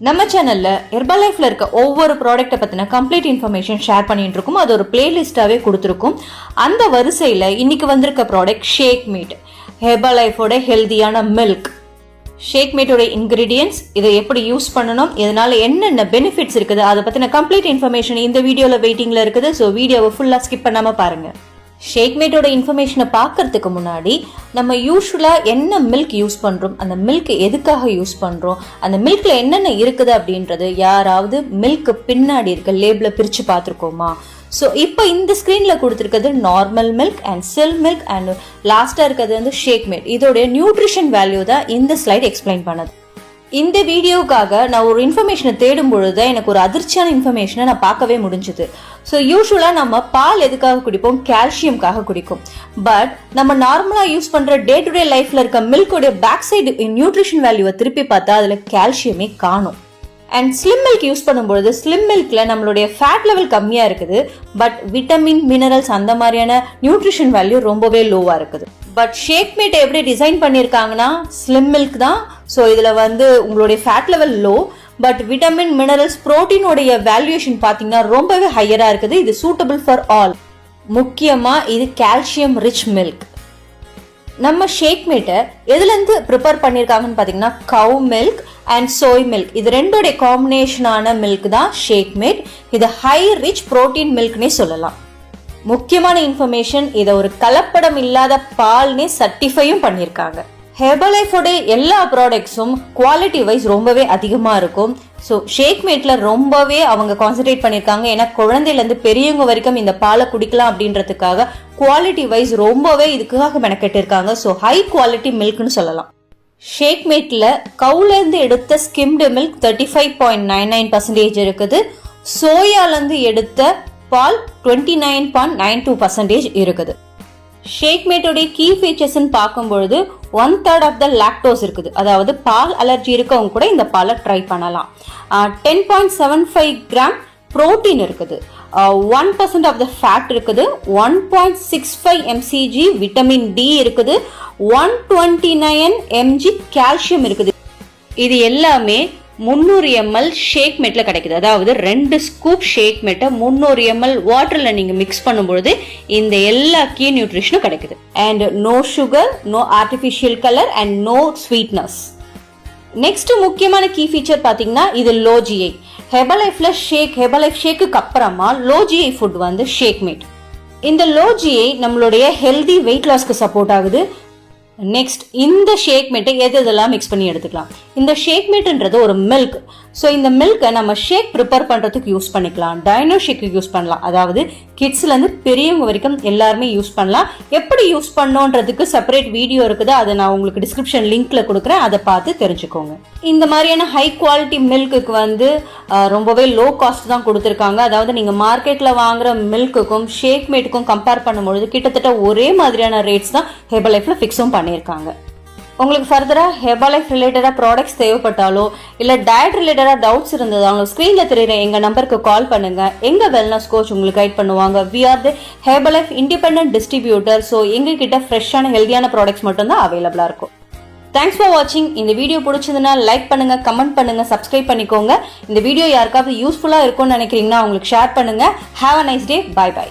நம்ம சேனலில் ஹெர்பல் லைஃப்பில் இருக்க ஒவ்வொரு ப்ராடக்ட்டை பற்றின கம்ப்ளீட் இன்ஃபர்மேஷன் ஷேர் பண்ணிட்டு இருக்கோம் அது ஒரு பிளேலிஸ்டாவே கொடுத்துருக்கும். அந்த வரிசையில் இன்னைக்கு வந்திருக்க ப்ராடக்ட் ஷேக் மீட் ஹெர்பல் லைஃபோட ஹெல்தியான மில்க் ஷேக் மீட்டோட இன்க்ரீடியன்ஸ் இதை எப்படி யூஸ் பண்ணணும் இதனால என்னென்ன பெனிஃபிட்ஸ் இருக்குது அதை பற்றின கம்ப்ளீட் இன்ஃபர்மேஷன் இந்த வீடியோவில் வெயிட்டிங்கில் இருக்குது. ஸோ வீடியோவை ஃபுல்லாக ஸ்கிப் பண்ணாமல் பாருங்கள் ஷேக் மேட்டோட இன்ஃபர்மேஷனை பார்க்கறதுக்கு முன்னாடி நம்ம யூஸ்வலாக என்ன மில்க் யூஸ் பண்ணுறோம் அந்த மில்க் எதுக்காக யூஸ் பண்ணுறோம் அந்த மில்கில் என்னென்ன இருக்குது அப்படின்றது யாராவது மில்க்கு பின்னாடி இருக்க லேபிளை பிரித்து பார்த்துருக்கோமா? ஸோ இப்போ இந்த ஸ்க்ரீனில் கொடுத்துருக்கிறது நார்மல் மில்க் அண்ட் செல் மில்க் அண்ட் லாஸ்ட்டாக இருக்கிறது வந்து ஷேக் மில்க் இதோடைய நியூட்ரிஷன் வேல்யூ தான் இந்த ஸ்லைட் எக்ஸ்பிளைன் பண்ணுது. இந்த வீடியோவுக்காக நான் ஒரு இன்ஃபர்மேஷனை தேடும் பொழுது எனக்கு ஒரு அதிர்ச்சியான இன்ஃபர்மேஷனை நான் பார்க்கவே முடிஞ்சுது. ஸோ யூஸ்வலாக நம்ம பால் எதுக்காக குடிப்போம்? கால்சியம்காக குடிக்கும். பட் நம்ம நார்மலாக யூஸ் பண்ணுற டே டு டே லைஃப்பில் இருக்க மில்கோடைய பேக் சைடு நியூட்ரிஷன் வேல்யூவை திருப்பி பார்த்தா அதில் கால்சியமே காணும். அண்ட் ஸ்லிம் மில்க் யூஸ் பண்ணும்பொழுது ஸ்லிம் மில்கில் நம்மளுடைய ஃபேட் லெவல் கம்மியாக இருக்குது. பட் விட்டமின் மினரல்ஸ் அந்த மாதிரியான நியூட்ரிஷன் வேல்யூ ரொம்பவே லோவாக இருக்குது. பட் ஷேக் மீட் எப்படி டிசைன் பண்ணியிருக்காங்கன்னா ஸ்லிம் மில்க் தான். ஸோ இதில் வந்து உங்களுடைய fat level low but vitamin minerals ப்ரோட்டீனுடைய வேல்யூஷன் பார்த்தீங்கன்னா ரொம்பவே ஹையராக இருக்குது. இது சூட்டபிள் ஃபார் ஆல் முக்கியமாக இது கால்சியம் ரிச் மில்க் நம்ம ஷேக் மீட்டை எதுலேருந்து ப்ரிப்பேர் பண்ணியிருக்காங்கன்னு பார்த்தீங்கன்னா cow milk and soy milk இது ரெண்டோடைய காம்பினேஷனான மில்க் தான் ஷேக் மீட் இது ஹை ரிச் புரோட்டீன் மில்க்னே சொல்லலாம். முக்கியமான இன்ஃபர்மேஷன் இதை ஒரு கலப்படம் இல்லாத பால்னே சர்டிஃபையும் பண்ணியிருக்காங்க. ஹெர்பலைஃபோட எல்லா ப்ராடக்ட்ஸும் குவாலிட்டி வைஸ் ரொம்பவே அதிகமாக இருக்கும். ஸோ ஷேக்மேட்டில் ரொம்பவே அவங்க கான்சென்ட்ரேட் பண்ணியிருக்காங்க. ஏன்னா குழந்தையிலேருந்து பெரியவங்க வரைக்கும் இந்த பாலை குடிக்கலாம் அப்படின்றதுக்காக குவாலிட்டி வைஸ் ரொம்பவே இதுக்காக மெனக்கெட்டிருக்காங்க. ஸோ ஹை குவாலிட்டி மில்க்னு சொல்லலாம். ஷேக் மேட்டில் கவுலேருந்து எடுத்த skimmed milk thirty five point nine nine percentage இருக்குது. சோயாலேருந்து எடுத்த பால் twenty nine point nine two percentage இருக்குது. ஷேக்மேட்டோடைய கீ ஃபீச்சர்ஸ்ன்னு பார்க்கும்பொழுது one third of the lactose இருக்குது. அதாவது பால் அலர்ஜி இருக்கவங்க கூட இந்த பாலை ட்ரை பண்ணலாம். Ten point seven five gram protein இருக்குது. One percent of the fat இருக்குது. One point six five MCG vitamin D இருக்குது. One twenty nine MG calcium இருக்குது. இது எல்லாமே முந்நூறு எம்எல் ஷேக் மெட்டில் கிடைக்குது. அதாவது ரெண்டு ஸ்கூப் ஷேக் மெட்டை முந்நூறு எம்எல் வாட்டரில் நீங்கள் மிக்ஸ் பண்ணும்பொழுது இந்த எல்லா கீ நியூட்ரிஷனும் கிடைக்குது. And no sugar no artificial colour and no sweetness next முக்கியமான கீ ஃபீச்சர் பார்த்தீங்கன்னா இது லோஜிஐ ஹெபலைஃப்ல ஷேக் ஹெபலைஃப் ஷேக்குக்கு அப்புறமா லோஜிஐ ஃபுட் வந்து ஷேக் மேட் இந்த லோஜியை நம்மளுடைய ஹெல்தி வெயிட் லாஸ்க்கு சப்போர்ட் ஆகுது. நெக்ஸ்ட் இந்த ஷேக் மேட்டை எது இதெல்லாம் மிக்ஸ் பண்ணி எடுத்துக்கலாம்? இந்த ஷேக் மேட்ன்றது ஒரு மில்க் ஸோ இந்த மில்கை நம்ம ஷேக் ப்ரிப்பேர் பண்ணுறதுக்கு யூஸ் பண்ணிக்கலாம். டைனோ ஷேக்கு யூஸ் பண்ணலாம். அதாவது கிட்ஸ்லேருந்து பெரியவங்க வரைக்கும் எல்லாருமே யூஸ் பண்ணலாம். எப்படி யூஸ் பண்ணோன்றதுக்கு செப்பரேட் வீடியோ இருக்குது. அதை நான் உங்களுக்கு டிஸ்கிரிப்ஷன் லிங்க்ல கொடுக்குறேன். அதை பார்த்து தெரிஞ்சுக்கோங்க. இந்த மாதிரியான ஹை குவாலிட்டி மில்க்குக்கு வந்து ரொம்பவே லோ காஸ்ட் தான் கொடுத்துருக்காங்க. அதாவது நீங்கள் மார்க்கெட்டில் வாங்குற மில்க்குக்கும் ஷேக் மேட்டுக்கும் கம்பேர் பண்ணும்பொழுது கிட்டத்தட்ட ஒரே மாதிரியான ரேட்ஸ் தான் ஹெபல் லைஃப்பில் ஃபிக்ஸும் பண்ணியிருக்காங்க. உங்களுக்கு ஃபர்தராக ஹெர்பலைஃப் ரிலேட்டடாக ப்ராடக்ட்ஸ் தேவைப்பட்டாலோ இல்லை டயட் ரிலேட்டடாக டவுட்ஸ் இருந்ததாங்களோ ஸ்க்ரீனில் தெரியுற எங்கள் நம்பருக்கு கால் பண்ணுங்கள் எங்கள் வெல்னஸ் கோச் உங்களுக்கு கைட் பண்ணுவாங்க. We are the Herbalife independent distributor so எங்ககிட்ட ஃப்ரெஷ்ஷான ஹெல்தியான ப்ராடக்ட்ஸ் மட்டும்தான் அவைலபிளாக இருக்கும். தேங்க்ஸ் ஃபார் வாட்சிங் இந்த வீடியோ பிடிச்சதுன்னா லைக் பண்ணுங்க கமெண்ட் பண்ணுங்க சப்ஸ்கிரைப் பண்ணிக்கோங்க. இந்த வீடியோ யாருக்காவது யூஸ்ஃபுல்லாக இருக்கும்னு நினைக்கிறீங்கன்னா உங்களுக்கு ஷேர் பண்ணுங்க. Have a nice day bye bye